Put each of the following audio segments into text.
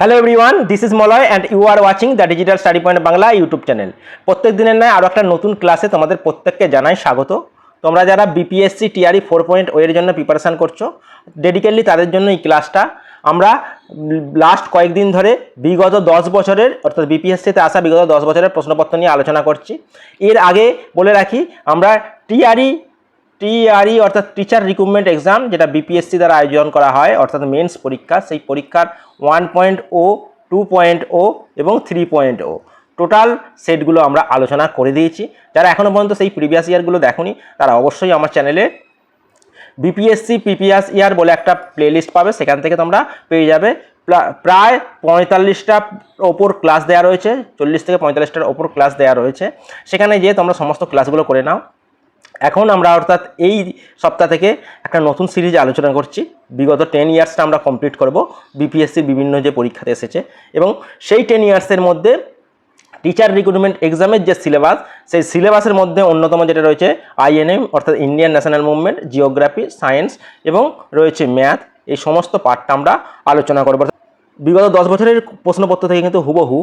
Hello everyone this is Malay and you are watching the digital study point Bangla YouTube channel প্রত্যেক দিনের নয় আরও একটা নতুন ক্লাসে তোমাদের প্রত্যেককে জানাই স্বাগত। তোমরা যারা বিপিএসসি টিআরই ফোর পয়েন্ট ওয়ের জন্য প্রিপারেশান করছ ডেডিকেটলি তাদের জন্য এই ক্লাসটা আমরা লাস্ট কয়েকদিন ধরে বিগত দশ বছরের, অর্থাৎ বিপিএসসিতে আসা বিগত দশ বছরের প্রশ্নপত্র নিয়ে আলোচনা করছি। এর আগে বলে রাখি, আমরা টিআরই টিআরই অর্থাৎ টিচার রিক্রুটমেন্ট এক্সাম যেটা বিপিএসসি দ্বারা আয়োজন করা হয়, অর্থাৎ মেন্স পরীক্ষা, সেই পরীক্ষার ওয়ান পয়েন্ট ও টু পয়েন্ট ও এবং থ্রি পয়েন্ট ও টোটাল সেটগুলো আমরা আলোচনা করে দিয়েছি। যারা এখনও পর্যন্ত সেই প্রিভিয়াস ইয়ারগুলো দেখোনি, তারা অবশ্যই আমার চ্যানেলে বিপিএসসি পিপিএস ইয়ার বলে একটা প্লেলিস্ট পাবে। সেখান থেকে তোমরা পেয়ে যাবে। প্রা- প্রায় পঁয়তাল্লিশটা ওপর ক্লাস দেওয়া রয়েছে, চল্লিশ থেকে পঁয়তাল্লিশটার ওপর ক্লাস দেওয়া রয়েছে। সেখানে যেয়ে তোমরা সমস্ত ক্লাসগুলো করে নাও। এখন আমরা অর্থাৎ এই সপ্তাহ থেকে একটা নতুন সিরিজ আলোচনা করছি। বিগত টেন ইয়ার্সটা আমরা কমপ্লিট করব। বিপিএসসির বিভিন্ন যে পরীক্ষাতে এসেছে এবং সেই টেন ইয়ার্সের মধ্যে টিচার রিক্রুটমেন্ট এক্সামের যে সিলেবাস সেই সিলেবাসের মধ্যে অন্যতম যেটা রয়েছে আইএনএম অর্থাৎ Indian national movement geography science এবং রয়েছে ম্যাথ এই সমস্ত পার্টটা আমরা আলোচনা করব। বিগত দশ বছরের প্রশ্নপত্র থেকে কিন্তু হুবহু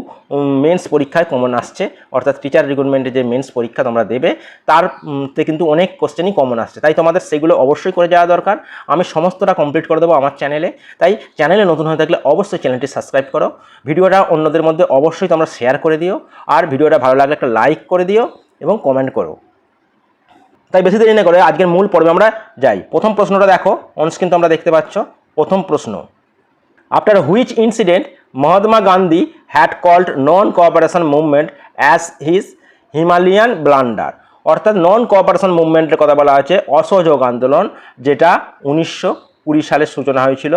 মেন্স পরীক্ষায় কমন আসছে। অর্থাৎ টিচার রিক্রুটমেন্টে যে মেন্স পরীক্ষা তোমরা দেবে তার উম, কিন্তু অনেক কোশ্চেনই কমন আসছে। তাই তোমাদের সেগুলো অবশ্যই করে যাওয়া দরকার। আমি সমস্তটা কমপ্লিট করে দেবো আমার চ্যানেলে তাই চ্যানেলে নতুন হয়ে থাকলে অবশ্যই চ্যানেলটি সাবস্ক্রাইব করো। ভিডিওটা অন্যদের মধ্যে অবশ্যই তোমরা শেয়ার করে দিও। আর ভিডিওটা ভালো লাগলে একটা লাইক করে দিও এবং কমেন্ট করো। তাই বেশি দেরি না করে আজকের মূল পর্বে আমরা যাই। প্রথম প্রশ্নটা দেখো অনস্ক্রিন তোমরা দেখতে পাচ্ছ। প্রথম প্রশ্ন after which incident Mahatma Gandhi had called non cooperation movement as his Himalayan blunder অর্থাৎ নন কোঅপারেশন মুভমেন্টের কথা বলা হয়েছে, অসহযোগ আন্দোলন, যেটা উনিশশো কুড়ি সালে সূচনা হয়েছিল,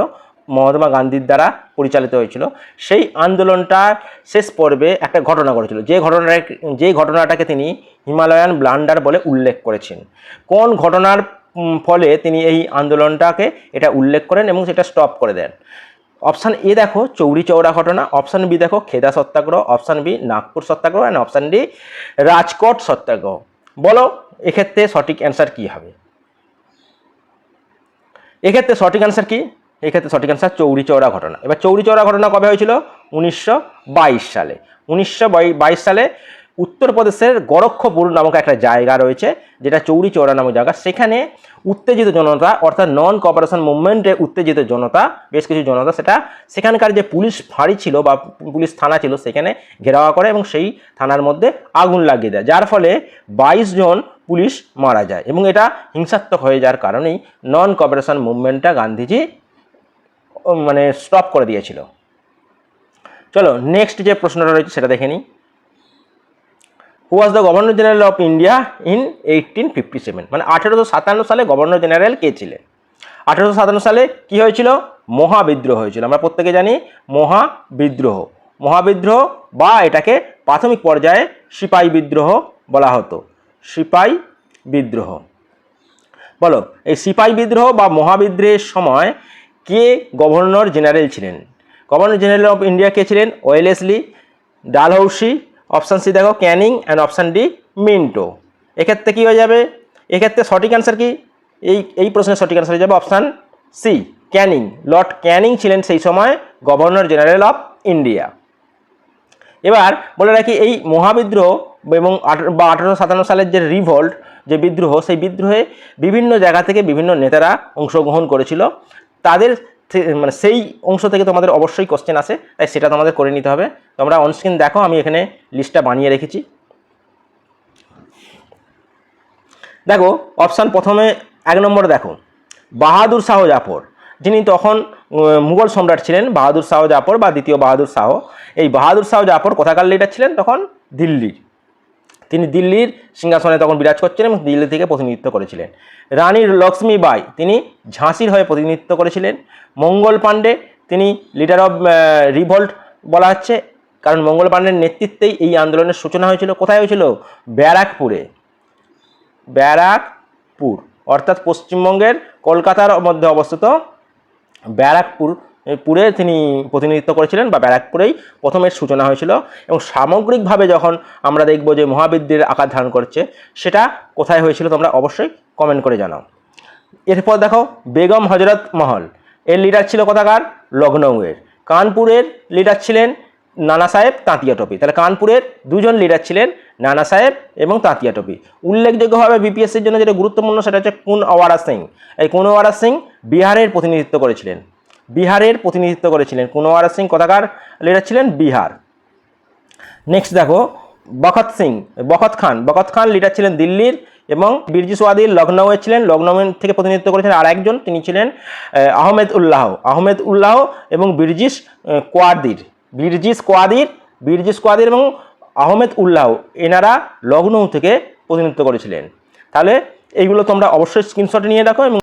মহাত্মা গান্ধীর দ্বারা পরিচালিত হয়েছিল। সেই আন্দোলনটার শেষ পর্বে একটা ঘটনা ঘটেছিল। যে ঘটনাটা, যে ঘটনাটাকে তিনি হিমালয়ান ব্লান্ডার বলে উল্লেখ করেছেন। কোন ঘটনার ফলে তিনি এই আন্দোলনটাকে এটা উল্লেখ করেন এবং সেটা স্টপ করে দেন। অপশান এ দেখো, চৌরি চৌরা ঘটনা। অপশান বি দেখো, Kheda Satyagraha. Option B Nagpur Satyagraha. And option D Rajkot Satyagraha. বলো, এক্ষেত্রে সঠিক অ্যান্সার কী হবে? এক্ষেত্রে সঠিক অ্যান্সার কি? এক্ষেত্রে সঠিক অ্যান্সার চৌরি চৌরা ঘটনা। এবার চৌরি চৌরা ঘটনা কবে হয়েছিল? উনিশশো বাইশ সালে। উনিশশো বাইশ সালে উত্তরপ্রদেশের গোরক্ষপুর নামক একটা জায়গা রয়েছে, যেটা চৌরি চৌরা নামক জায়গা। সেখানে উত্তেজিত জনতা, অর্থাৎ নন কপারেশন মুভমেন্টে উত্তেজিত জনতা, বেশ কিছু জনতা সেটা সেখানকার যে পুলিশ ফাঁড়ি ছিল বা পুলিশ থানা ছিল, সেখানে ঘেরাওয়া করে এবং সেই থানার মধ্যে আগুন লাগিয়ে দেয়। যার ফলে বাইশ জন পুলিশ মারা যায় এবং এটা হিংসাত্মক হয়ে যাওয়ার কারণেই নন কপারেশন মুভমেন্টটা গান্ধীজি মানে স্টপ করে দিয়েছিল। চলো নেক্সট যে প্রশ্নটা রয়েছে সেটা দেখে নিই। Who was the governor general of India in eighteen fifty seven মানে আঠেরোশো সাতান্ন সালে গভর্নর জেনারেল কে ছিলেন? আঠেরোশো সাতান্ন সালে কি হয়েছিল? মহাবিদ্রোহ হয়েছিল। আমরা প্রত্যেকে জানি মহাবিদ্রোহ। মহাবিদ্রোহ বা এটাকে প্রাথমিক পর্যায়ে সিপাই বিদ্রোহ বলা হতো। সিপাই বিদ্রোহ। বলো, এই সিপাই বিদ্রোহ বা মহাবিদ্রোহের সময় কে গভর্নর জেনারেল ছিলেন? গভর্নর জেনারেল অফ ইন্ডিয়া কে ছিলেন? ওয়েলেসলি ডালহৌসি অপশান সি দেখো Canning and option D Minto এক্ষেত্রে কী হয়ে যাবে? এক্ষেত্রে সঠিক অ্যান্সার কি? এই এই প্রশ্নের সঠিক অ্যান্সার হয়ে যাবে option C Canning lord Canning ছিলেন সেই সময় গভর্নর জেনারেল অফ ইন্ডিয়া এবার বলে রাখি, এই মহাবিদ্রোহ এবং বা আঠারোশো সাতান্ন সালের যে রিভল্ট যে বিদ্রোহ, সেই বিদ্রোহে বিভিন্ন জায়গা থেকে বিভিন্ন নেতারা অংশগ্রহণ করেছিল। তাদের মানে সেই অংশ থেকে তোমাদের অবশ্যই কোশ্চেন আসে, তাই সেটা তোমাদের করে নিতে হবে। তোমরা অনস্ক্রিন দেখো, আমি এখানে লিস্টটা বানিয়ে রেখেছি। দেখো অপশান প্রথমে এক নম্বরে দেখো, বাহাদুর শাহ জাফর। যিনি তখন মুঘল সম্রাট ছিলেন, বাহাদুর শাহ জাফর বা দ্বিতীয় বাহাদুর শাহ। এই বাহাদুর শাহ জাফর কোথাকার লিডার ছিলেন তখন? দিল্লির। তিনি দিল্লির সিংহাসনে তখন বিরাজ করছিলেন এবং দিল্লি থেকে প্রতিনিধিত্ব করেছিলেন। রানী লক্ষ্মীবাই তিনি ঝাঁসির হয়ে প্রতিনিধিত্ব করেছিলেন। মঙ্গল পাণ্ডে, তিনি লিডার অফ রিভল্ট বলা হচ্ছে। কারণ মঙ্গল পাণ্ডের নেতৃত্বেই এই আন্দোলনের সূচনা হয়েছিল। কোথায় হয়েছিল? ব্যারাকপুরে। ব্যারাকপুর, অর্থাৎ পশ্চিমবঙ্গের কলকাতার মধ্যে অবস্থিত ব্যারাকপুর পুরে তিনি প্রতিনিধিত্ব করেছিলেন বা ব্যারাকপুরেই প্রথমের সূচনা হয়েছিল এবং সামগ্রিকভাবে যখন আমরা দেখব যে মহাবিদ্যের আকার ধারণ করছে, সেটা কোথায় হয়েছিল তোমরা অবশ্যই কমেন্ট করে জানাও। এরপর দেখো, বেগম হজরত মহল, এর লিডার ছিল কোথাকার? লখনৌয়ের। কানপুরের লিডার ছিলেন নানা সাহেব তাঁতিয়া টপি। তাহলে কানপুরের দুজন লিডার ছিলেন নানা সাহেব এবং তাঁতিয়া টপি। উল্লেখযোগ্যভাবে বিপিএসসির জন্য যেটা গুরুত্বপূর্ণ সেটা হচ্ছে কুন আওয়ারা সিং। এই কুন আওয়ারা সিং বিহারের প্রতিনিধিত্ব করেছিলেন। বিহারের প্রতিনিধিত্ব করেছিলেন। কুন আওয়ারা সিং কোথাকার লিডার ছিলেন বিহার। নেক্সট দেখো, বখত সিং, বখত খান। বখত খান লিডার ছিলেন দিল্লির এবং বীরজি সোয়াদির লখনৌয়ে ছিলেন। লখনৌ থেকে প্রতিনিধিত্ব করেছেন আর একজন, তিনি ছিলেন আহমেদ উল্লাহ। আহমেদ উল্লাহ এবং বীরজিস কোয়াদির। বীরজিস কোয়াদির বীরজিস কোয়াদির এবং আহমেদ উল্লাহ এনারা লখনৌ থেকে প্রতিনিধিত্ব করেছিলেন। তাহলে এইগুলো তোমরা অবশ্যই স্ক্রিনশট নিয়ে রাখো এবং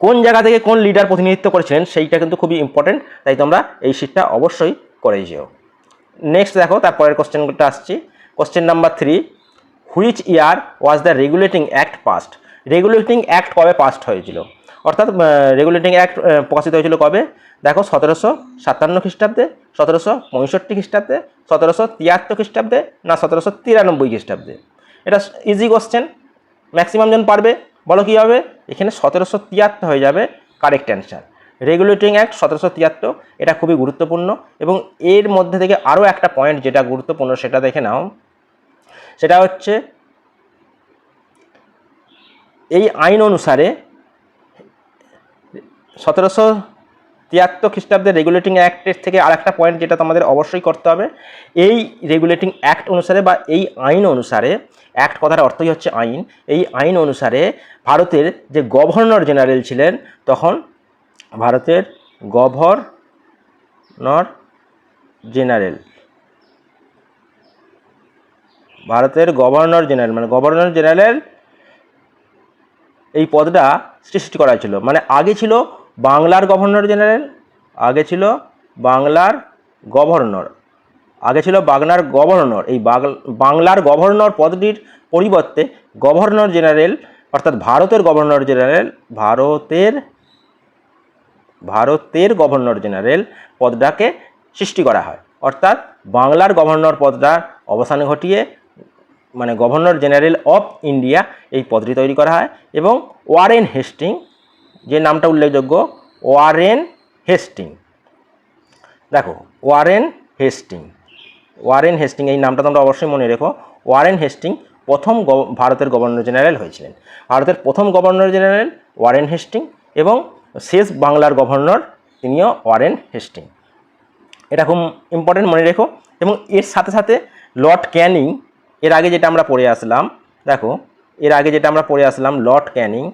কোন জায়গা থেকে কোন লিডার প্রতিনিধিত্ব করেছিলেন সেইটা কিন্তু খুবই ইম্পর্টেন্ট তাই তোমরা এই শিটটা অবশ্যই করে যেও। নেক্সট দেখো তারপরের কোশ্চেনটা আসছি। Question number three which year was the regulating act passed regulating act কবে পাস্ট হয়েছিল? অর্থাৎ রেগুলেটিং অ্যাক্ট প্রকাশিত হয়েছিল কবে? দেখো, সতেরোশো সাতান্ন খ্রিস্টাব্দে, সতেরোশো পঁয়ষট্টি খ্রিস্টাব্দে, সতেরোশো তিয়াত্তর খ্রিস্টাব্দে, না, সতেরোশো তিরানব্বই খ্রিস্টাব্দে। এটা ইজি কোশ্চেন ম্যাক্সিমাম জন পারবে। বলো কী হবে? এখানে সতেরোশো তিয়াত্তর হয়ে যাবে কারেক্ট অ্যান্সার। রেগুলেটিং অ্যাক্ট সতেরোশো তিয়াত্তর, এটা খুবই গুরুত্বপূর্ণ এবং এর মধ্যে থেকে আরও একটা পয়েন্ট যেটা গুরুত্বপূর্ণ সেটা দেখে নাও। সেটা হচ্ছে এই আইন অনুসারে সতেরোশো তিয়াত্তর খ্রিস্টাব্দের রেগুলেটিং অ্যাক্টের থেকে আরেকটা পয়েন্ট যেটা তোমাদের অবশ্যই করতে হবে, এই রেগুলেটিং অ্যাক্ট অনুসারে বা এই আইন অনুসারে, অ্যাক্ট কথার অর্থই হচ্ছে আইন, এই আইন অনুসারে ভারতের যে গভর্নর জেনারেল ছিলেন, তখন ভারতের গভর্নর জেনারেল। ভারতের গভর্নর জেনারেল মানে গভর্নর জেনারেল এই পদটা সৃষ্টি করা হয়েছিল। মানে আগে ছিল বাংলার গভর্নর জেনারেল, আগে ছিল বাংলার গভর্নর, আগে ছিল বাংলার গভর্নর, এই বাংলার গভর্নর পদটির পরিবর্তে গভর্নর জেনারেল, অর্থাৎ ভারতের গভর্নর জেনারেল, ভারতের ভারতের গভর্নর জেনারেল পদটাকে সৃষ্টি করা হয়। অর্থাৎ বাংলার গভর্নর পদটার অবসান ঘটিয়ে মানে গভর্নর জেনারেল অফ ইন্ডিয়া এই পদটি তৈরি করা হয় এবং ওয়ারেন হেস্টিং যে নামটা উল্লেখযোগ্য, ওয়ারেন হেস্টিং। দেখো, ওয়ারেন হেস্টিং। ওয়ারেন হেস্টিং, এই নামটা তোমরা অবশ্যই মনে রেখো। ওয়ারেন হেস্টিং প্রথম ভারতের গভর্নর জেনারেল হয়েছিলেন। ভারতের প্রথম গভর্নর জেনারেল ওয়ারেন হেস্টিং এবং শেষ বাংলার গভর্নর তিনিও ওয়ারেন হেস্টিং। এটা খুব ইম্পর্টেন্ট মনে রেখো এবং এর সাথে সাথে লর্ড ক্যানিং, এর আগে যেটা আমরা পড়ে আসলাম, দেখো, এর আগে যেটা আমরা পড়ে আসলাম, lord Canning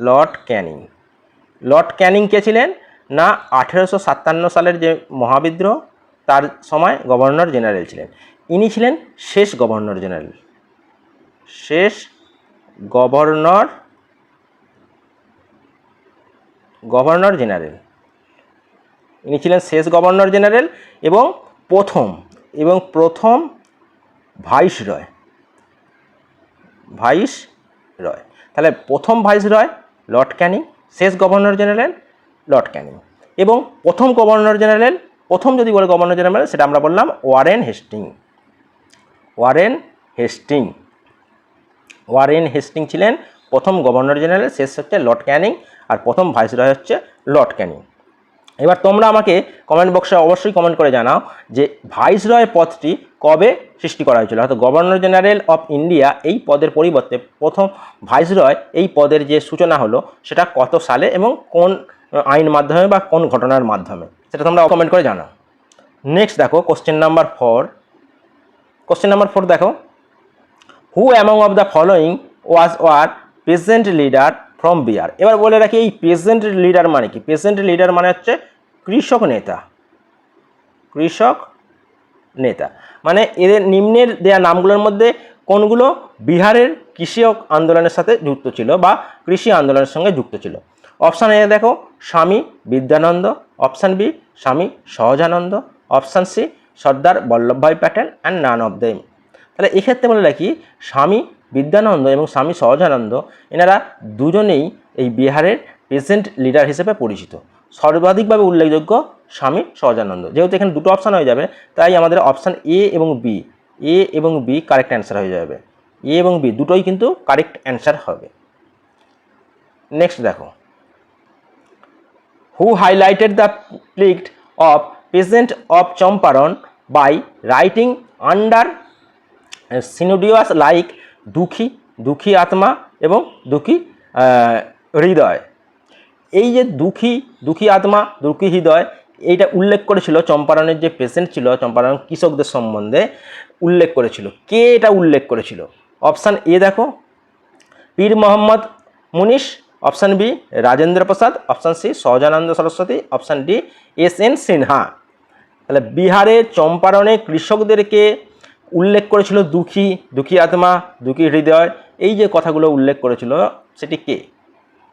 lord Canning. Lord Canning কে ছিলেন? না, আঠেরোশো সাতান্ন সালের যে মহাবিদ্রোহ, তার সময় গভর্নর জেনারেল ছিলেন। ইনি ছিলেন শেষ গভর্নর জেনারেল। শেষ গভর্নর গভর্নর জেনারেল। ইনি ছিলেন শেষ গভর্নর জেনারেল এবং প্রথম এবং প্রথম ভাইস রয় ভাইস রয় তাহলে প্রথম ভাইস রয় লর্ড ক্যানিং, শেষ গভর্নর জেনারেল লর্ড ক্যানিং। এবং প্রথম গভর্নর জেনারেল, প্রথম যদি বলে গভর্নর জেনারেল সেটা আমরা বললাম Warren Hastings. Warren Hastings. Warren Hastings ছিলেন প্রথম গভর্নর জেনারেল, শেষ হচ্ছে লর্ড ক্যানিং, আর প্রথম ভাইসরয় হচ্ছে লর্ড ক্যানিং। এবার তোমরা আমাকে কমেন্ট বক্সে অবশ্যই কমেন্ট করে জানাও যে ভাইসরয় পদটি কবে সৃষ্টি করা হয়েছিল? অর্থাৎ গভর্নর জেনারেল অফ ইন্ডিয়া এই পদের পরিবর্তে প্রথম ভাইসরয় এই পদের যে সূচনা হলো, সেটা কত সালে এবং কোন আইন মাধ্যমে বা কোন ঘটনার মাধ্যমে? সেটা তোমরা কমেন্ট করে জানাও। নেক্সট দেখো question number four question number four দেখো। Who among of the following was war present leader from Bihar এবার বলে রাখি, এই প্রেজেন্ট লিডার মানে কি? প্রেজেন্ট লিডার মানে হচ্ছে কৃষক নেতা। কৃষক নেতা। মানে এদের নিম্নের দেয়া নামগুলোর মধ্যে কোনগুলো বিহারের কৃষি আন্দোলনের সাথে যুক্ত ছিল বা কৃষি আন্দোলনের সঙ্গে যুক্ত ছিল? অপশান এ দেখো, স্বামী Vidyanand. Option B, Swami Sahajanand. Option C, Sardar Vallabhbhai Patel and none of them. তাহলে এক্ষেত্রে বলে রাখি, স্বামী বিদ্যানন্দ এবং স্বামী সহজানন্দ, এনারা দুজনেই এই বিহারের প্রেসেন্ট লিডার হিসেবে পরিচিত। সর্বাধিকভাবে উল্লেখযোগ্য স্বামী সহজানন্দ। যেহেতু এখানে দুটো অপশান হয়ে যাবে, তাই আমাদের অপশান এ এবং বি এ এবং বি কারেক্ট অ্যান্সার হয়ে যাবে। এ এবং বি দুটোই কিন্তু কারেক্ট অ্যান্সার হবে। নেক্সট দেখো। Who highlighted the plight of peasants of Champaran by writing under pseudonyms like Dukhi Dukhi Atma এবং দুঃখী হৃদয় এই যে দুঃখী দুঃখী আত্মা, দুঃখী হৃদয়, এইটা উল্লেখ করেছিল চম্পারণের যে পেশেন্ট ছিল, চম্পারণ কৃষকদের সম্বন্ধে উল্লেখ করেছিল। কে এটা উল্লেখ করেছিল? অপশান এ দেখো, Pir Mohammad Munish option B Rajendra Prasad option C Sahajanand Saraswati option D S N Sinha. তাহলে বিহারে চম্পারণে কৃষকদেরকে উল্লেখ করেছিল দুঃখী দুঃখী আত্মা, দুঃখী হৃদয়, এই যে কথাগুলো উল্লেখ করেছিল, সেটি কে?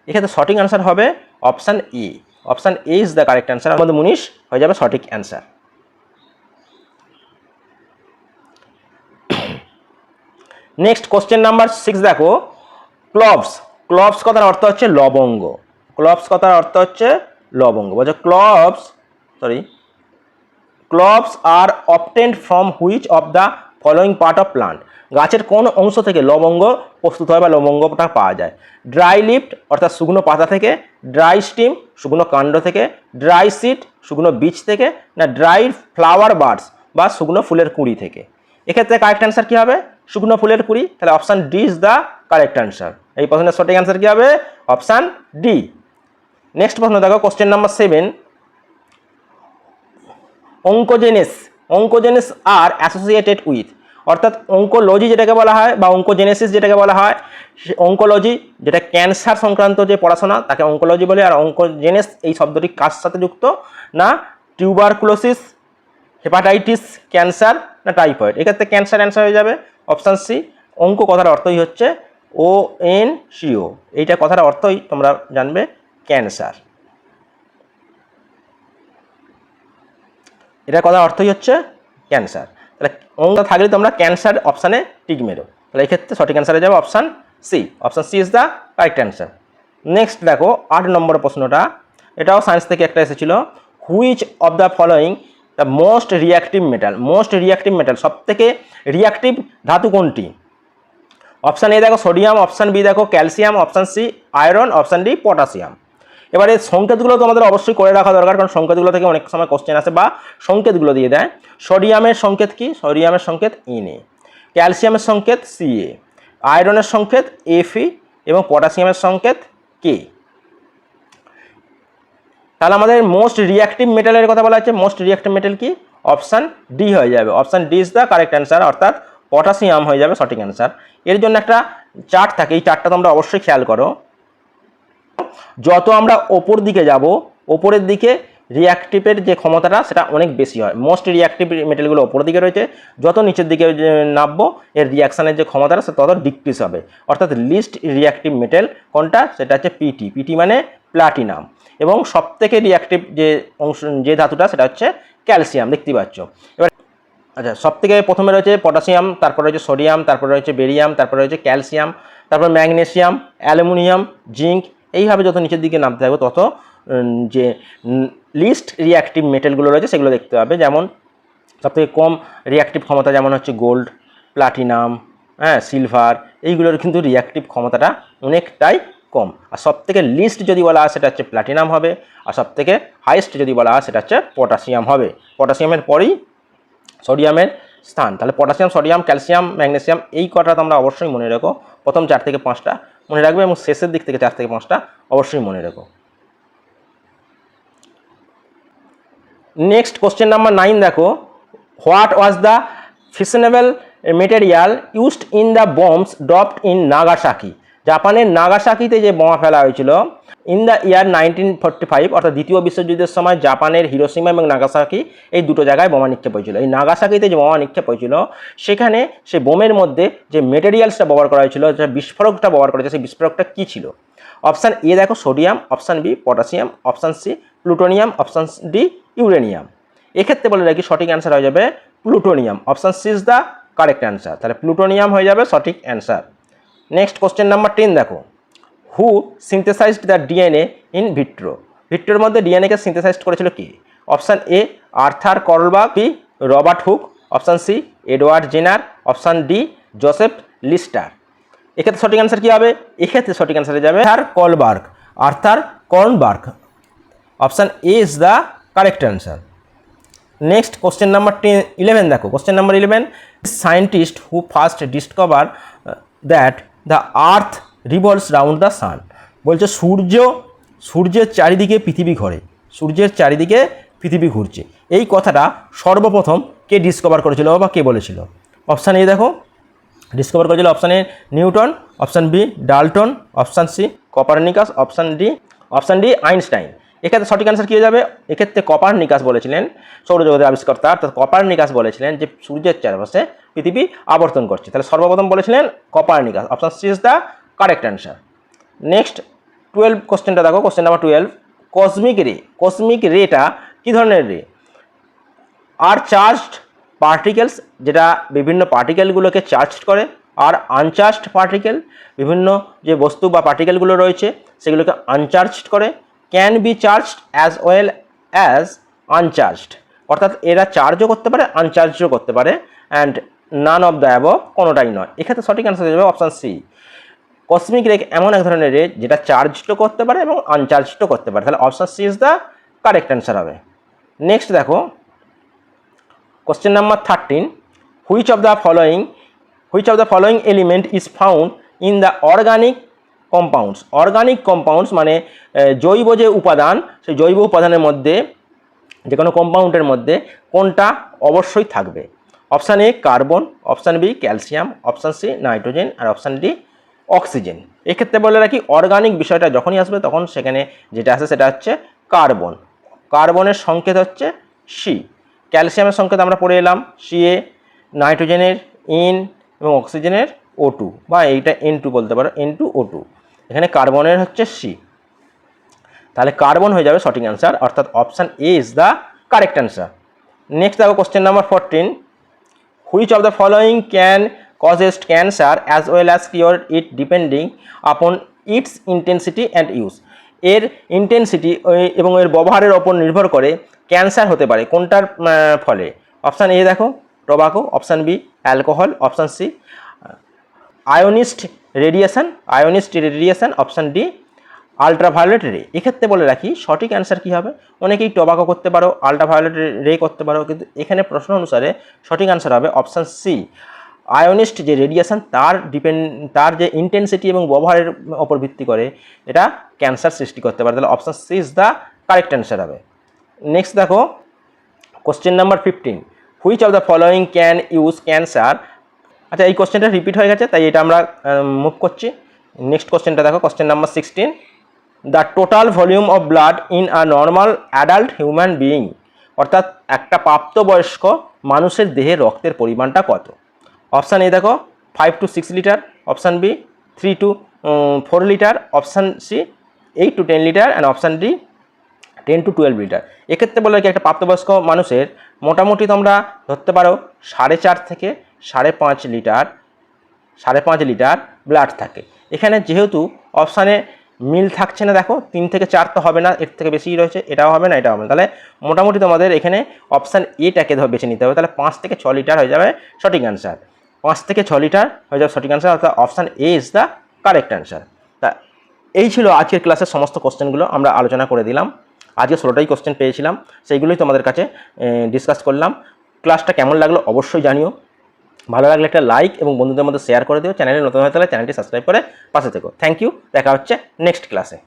এক্ষেত্রে সঠিক অ্যান্সার হবে option E option A is the correct answer আমাদের মুনিশ হয়ে যাবে সঠিক answer next question number six দেখো। ক্লবস ক্লবস কথার অর্থ হচ্ছে লবঙ্গ। ক্লবস কথার অর্থ হচ্ছে লবঙ্গ। বলছে cloves sorry cloves are obtained from which of the following part of plant গাছের কোন অংশ থেকে লবঙ্গ প্রস্তুত হয় বা লবঙ্গটা পাওয়া যায়। ড্রাই লিফট অর্থাৎ শুকনো পাতা থেকে ড্রাই স্টিম শুকনো কাণ্ড থেকে ড্রাই সিড শুকনো বীজ থেকে, না ড্রাই ফ্লাওয়ার বার্ডস বা শুকনো ফুলের কুঁড়ি থেকে। এক্ষেত্রে কারেক্ট অ্যান্সার কী হবে? শুকনো ফুলের কুঁড়ি। তাহলে option D is the correct answer এই প্রশ্নের সঠিক অ্যান্সার কী হবে? অপশান ডি নেক্সট প্রশ্ন দেখো question number seven oncogenes oncogenes are associated with অর্থাৎ অঙ্কোলজি যেটাকে বলা হয় বা অঙ্কোজেনেসিস যেটাকে বলা হয় অঙ্কোলজি যেটা ক্যান্সার সংক্রান্ত যে পড়াশোনা, তাকে অঙ্কোলজি বলে। আর অঙ্কোজেনেস এই শব্দটি কার সাথে যুক্ত? না টিউবারকুলোসিস হেপাটাইটিস ক্যান্সার না টাইফয়েড এক্ষেত্রে ক্যান্সার অ্যান্সার হয়ে যাবে অপশান সি অঙ্ক কথার অর্থই হচ্ছে ও এন সিও এইটা কথার অর্থই তোমরা জানবে ক্যান্সার এটা কথার অর্থই হচ্ছে ক্যান্সার তাহলে অঙ্ক থাকলে তোমরা ক্যান্সার অপশানে টিক মেরো। তাহলে এই ক্ষেত্রে সঠিক অ্যান্সার যাবে option C option C is the correct answer next দেখো, আট নম্বর প্রশ্নটা। এটাও সায়েন্স থেকে একটা এসেছিল। Which of the following the most reactive metal most reactive metal সব থেকে রিয়াক্টিভ ধাতু কোনটি? অপশান এ দেখো সোডিয়াম অপশান বি দেখো calcium option C iron option D potassium এবারে সংকেতগুলো তোমাদের অবশ্যই করে রাখা দরকার, কারণ সংকেতগুলো থেকে অনেক সময় কোশ্চেন আসে বা সংকেতগুলো দিয়ে দেয়। সোডিয়ামের সংকেত কি? সোডিয়ামের সংকেত ইনে ক্যালসিয়ামের সংকেত সিএ আয়রনের সংকেত এফি এবং পটাশিয়ামের সংকেত কে তাহলে আমাদের মোস্ট রিয়াক্টিভ মেটালের কথা বলা হচ্ছে। মোস্ট রিয়াক্টিভ মেটাল কি? অপশান ডি হয়ে যাবে। Option D is the correct answer অর্থাৎ পটাশিয়াম হয়ে যাবে সঠিক অ্যান্সার এর জন্য একটা চার্ট থাকে, এই চার্টটা তোমরা অবশ্যই খেয়াল করো। যত আমরা ওপর দিকে যাব, ওপরের দিকে রিয়াক্টিভের যে ক্ষমতাটা, সেটা অনেক বেশি হয়। মোস্ট রিয়াক্টিভ মেটেলগুলো ওপর দিকে রয়েছে। যত নিচের দিকে নামবো, এর রিয়াকশানের যে ক্ষমতাটা, সে তত ডিক্রিজ হবে। অর্থাৎ লিস্ট রিয়াক্টিভ মেটেল কোনটা? সেটা হচ্ছে পিটি পিটি মানে প্লাটিনাম এবং সবথেকে রিয়াক্টিভ যে অংশ, যে ধাতুটা, সেটা হচ্ছে ক্যালসিয়াম দেখতেই পাচ্ছ? এবার আচ্ছা সব থেকে প্রথমে রয়েছে পটাশিয়াম তারপর রয়েছে সোডিয়াম তারপর রয়েছে বেরিয়াম তারপর রয়েছে ক্যালসিয়াম তারপর ম্যাগনেসিয়াম অ্যালুমিনিয়াম জিঙ্ক এইভাবে যত নিচের দিকে নামতে থাকবে, তত যে লিস্ট রিয়াক্টিভ মেটেলগুলো রয়েছে সেগুলো দেখতে হবে যেমন সবথেকে কম রিয়াক্টিভ ক্ষমতা যেমন হচ্ছে গোল্ড প্লাটিনাম হ্যাঁ সিলভার এইগুলোর কিন্তু রিয়াক্টিভ ক্ষমতাটা অনেকটাই কম। আর সব থেকে লিস্ট যদি বলা হয়, সেটা হচ্ছে প্লাটিনাম হবে। আর সব থেকে হাইয়েস্ট যদি বলা হয়, সেটা হচ্ছে পটাশিয়াম হবে। পটাশিয়ামের পরেই সোডিয়ামের স্থান। তাহলে পটাশিয়াম সোডিয়াম ক্যালসিয়াম ম্যাগনেসিয়াম এই কটা তোমরা অবশ্যই মনে রেখো। প্রথম চার থেকে পাঁচটা মনে রাখবে এবং শেষের দিক থেকে চার থেকে পাঁচটা অবশ্যই মনে রাখো। নেক্সট কোশ্চেন নাম্বার নাইন দেখো। What was the fissionable material used in the bombs dropped in Nagasaki জাপানের নাগাসাকিতে যে বোমা ফেলা হয়েছিল in the year nineteen forty five অর্থাৎ দ্বিতীয় বিশ্বযুদ্ধের সময় জাপানের হিরোসীমা এবং নাগাসাকি এই দুটো জায়গায় বোমা নিক্ষেপ হয়েছিল। এই নাগাসাকিতে যে বোমা নিক্ষেপ হয়েছিল, সেখানে সেই বোমের মধ্যে যে মেটেরিয়ালসটা ব্যবহার করা হয়েছিল, যে বিস্ফোরকটা ব্যবহার করা হয়েছে, সেই বিস্ফোরকটা কী ছিল? অপশান এ দেখো, sodium, option B potassium, option C plutonium, option D uranium. এক্ষেত্রে বলে রাখি, সঠিক অ্যান্সার হয়ে যাবে plutonium. Option C is the correct answer তাহলে প্লুটোনিয়াম হয়ে যাবে সঠিক answer next question number ten দেখো। Who synthesized the DNA in vitro ভিট্রোর মধ্যে ডিএনএকে সিনথেসাইজড করেছিল কি? Option A Arthur Kornberg B Robert Hooke option C Edward Jenner option D Joseph Lister এক্ষেত্রে সঠিক অ্যান্সার কী হবে? এক্ষেত্রে সঠিক অ্যান্সার যাবে Arthur Kornberg Arthur Kornberg option A is the correct answer next question number ten eleven দেখো। Question number eleven scientist who first discover that the earth revolves round the sun বলছে সূর্য, সূর্যের চারিদিকে পৃথিবী ঘোরে। সূর্যের চারিদিকে পৃথিবী ঘুরছে। এই কথাটা সর্বপ্রথম কে ডিসকভার করেছিল বা কে বলেছিল? অপশান এ দেখো। ডিসকভার করেছিল option A Newton option B Dalton option C Copernicus option D option D Einstein. এক্ষেত্রে সঠিক অ্যান্সার কী হয়ে যাবে? এক্ষেত্রে কপারনিকাস বলেছিলেন, সৌরজগতের আবিষ্কর্তা। অর্থাৎ কপারনিকাস বলেছিলেন যে সূর্যের চারপাশে পৃথিবী আবর্তন করছে। তাহলে সর্বপ্রথম বলেছিলেন Copernicus option C is the correct answer next twelve কোশ্চেনটা দেখো question number twelve cosmic ray cosmic রেটা কী ধরনের রে আর চার্জড পার্টিকেলস যেটা বিভিন্ন পার্টিকেলগুলোকে চার্জ করে আর আনচার্জড পার্টিকেল বিভিন্ন যে বস্তু বা পার্টিকেলগুলো রয়েছে, সেগুলোকে আনচার্জড করে can be charged as well as uncharged অর্থাৎ এরা চার্জও করতে পারে আনচার্জও করতে পারে and none of the above কোনোটাই নয়। এক্ষেত্রে সঠিক অ্যান্সার হয়ে যাবে অপশান সি কসমিক রে এমন এক ধরনের রে যেটা চার্জডও করতে পারে এবং আনচার্জডও করতে পারে। তাহলে option C is the correct answer হবে। নেক্সট দেখো question number thirteen which of the following which of the following element is found in the organic compounds organic compounds মানে জৈব যে উপাদান, সেই জৈব উপাদানের মধ্যে যে কোনো কম্পাউন্ডের মধ্যে কোনটা অবশ্যই থাকবে? Option A carbon option B calcium option C nitrogen R option D oxygen এক্ষেত্রে বলে রাখি অর্গানিক বিষয়টা যখনই আসবে তখন সেখানে যেটা আসে সেটা হচ্ছে কার্বন কার্বনের সংকেত হচ্ছে সি ক্যালসিয়ামের সংকেত আমরা পড়ে এলাম সি এ নাইট্রোজেনের ইন এবং অক্সিজেনের ও টু বা এইটা এন টু বলতে পারো এন টু ও টু এখানে কার্বনের হচ্ছে সি তাহলে কার্বন হয়ে যাবে সঠিক অ্যান্সার অর্থাৎ option A is the correct answer next দেখো question number fourteen which of the following can causes cancer as well as cure it depending upon its intensity and use এর intensity এবং এর ব্যবহারের ওপর নির্ভর করে ক্যান্সার হতে পারে। কোনটার ফলে? অপশান এ দেখো tobacco option B alcohol option C ionising radiation ionising radiation option D ultraviolet ray এক্ষেত্রে বলে রাখি, সঠিক অ্যান্সার কী হবে? অনেকেই টবাকো করতে পারো আলট্রাভায়োলেট রে করতে পারো, কিন্তু এখানে প্রশ্ন অনুসারে সঠিক অ্যান্সার হবে অপশান সি আয়োনিস্ট যে রেডিয়েশন তার ডিপেন্ড তার যে ইন্টেন্সিটি এবং ব্যবহারের ওপর ভিত্তি করে এটা ক্যান্সার সৃষ্টি করতে পারে। তাহলে option C is the correct answer হবে। নেক্সট দেখো question number fifteen which of the following can use cancer আচ্ছা এই কোশ্চেনটা রিপিট হয়ে গেছে, তাই এটা আমরা মুভ করছি। নেক্সট কোশ্চেনটা দেখো question number sixteen the total volume of blood in a normal adult human being অর্থাৎ একটা প্রাপ্তবয়স্ক মানুষের দেহে রক্তের পরিমাণটা কত? অপশান এ দেখো five to six litre option B three to four litre option C eight to ten litre and option D ten to twelve litre এক্ষেত্রে বলে কি একটা প্রাপ্তবয়স্ক মানুষের মোটামুটি তোমরা ধরতে পারো, সাড়ে চার থেকে সাড়ে পাঁচ লিটার, সাড়ে পাঁচ লিটার ব্লাড থাকে। এখানে যেহেতু অপশানে মিল থাকছে না, দেখো, তিন থেকে চার তো হবে না, এর থেকে বেশি রয়েছে, এটাও হবে না, এটাও হবে না। তাহলে মোটামুটি তোমাদের এখানে অপশান এটাকে ধর বেছে নিতে হবে। তাহলে পাঁচ থেকে ছ লিটার হয়ে যাবে সঠিক অ্যান্সার পাঁচ থেকে ছ লিটার হয়ে যাবে সঠিক অ্যান্সার অর্থাৎ option A is the correct answer তা এই ছিল আজকের ক্লাসের সমস্ত কোশ্চেনগুলো আমরা আলোচনা করে দিলাম। আজকে ষোলোটাই কোশ্চেন পেয়েছিলাম, সেইগুলোই তোমাদের কাছে ডিসকাস করলাম। ক্লাসটা কেমন লাগল অবশ্যই জানিও। ভালো লাগলে একটা লাইক এবং বন্ধুদের মধ্যে শেয়ার করে দিও। চ্যানেলে নতুন হয়ে তাহলে চ্যানেলটি সাবস্ক্রাইব করে পাশে থেকো। থ্যাংক ইউ দেখা হচ্ছে নেক্সট ক্লাসে